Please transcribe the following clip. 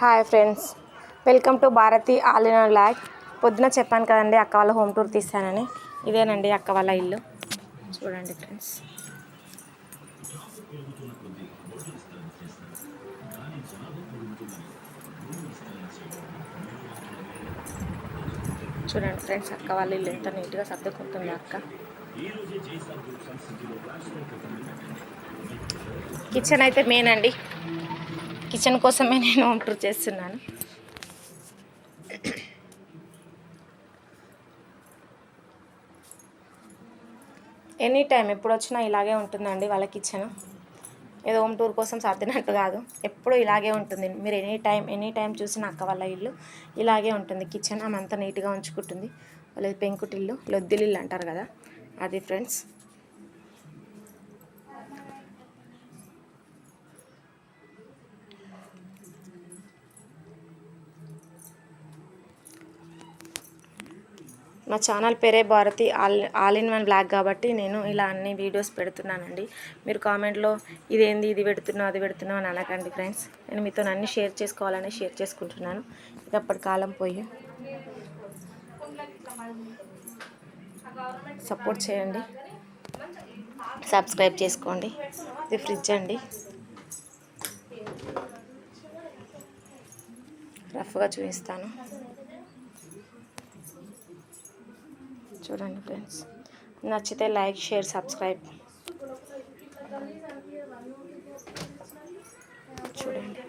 Hi friends. Welcome to Bharathi all in lakh పొద్దున చెప్పాను కదండి అక్క వాళ్ళ హోమ్ టూర్ తీస్తానని ఇదేనండి అక్క వాళ్ళ ఇల్లు. చూడండి ఫ్రెండ్స్. చూడండి ఫ్రెండ్స్ అక్క వాళ్ళ ఇల్లు ఎంత నీట్గా సర్దుకుంటుంది అక్క. కిచెన్ అయితే మెయిన్ అండి. కిచెన్ కోసమే నేను హోమ్ టూర్ చేస్తున్నాను. ఎనీ టైం ఎప్పుడు వచ్చినా ఇలాగే ఉంటుందండి వాళ్ళ కిచెన్. ఏదో హోమ్ టూర్ కోసం సర్దినట్టు కాదు. ఎప్పుడు ఇలాగే ఉంటుంది. మీరు ఎనీ టైం ఎనీ టైం చూసిన అక్క వాళ్ళ ఇల్లు ఇలాగే ఉంటుంది. కిచెన్ ఆమె అంతా నీట్గా ఉంచుకుంటుంది. వాళ్ళది పెంకుటిల్లు లొద్దిల్లు అంటారు కదా. అది ఫ్రెండ్స్. నా ఛానల్ పేరే Bharathi all all in one blog కాబట్టి నేను ఇలా అన్ని వీడియోస్ పెడుతున్నానండి. మీరు కామెంట్లో ఇదేంది ఇది పెడుతున్నావు అది పెడుతున్నావు అని అనకండి ఫ్రెండ్స్. నేను మీతో అన్ని షేర్ చేసుకోవాలని షేర్ చేసుకుంటున్నాను. ఇక అప్పటి కాలం పోయి సపోర్ట్ చేయండి. సబ్స్క్రైబ్ చేసుకోండి. ఇది ఫ్రిడ్జ్ అండి. రఫ్గా చూపిస్తాను. చూడండి ఫ్రెండ్స్. నచ్చితే లైక్ షేర్ సబ్స్క్రైబ్. చూడండి.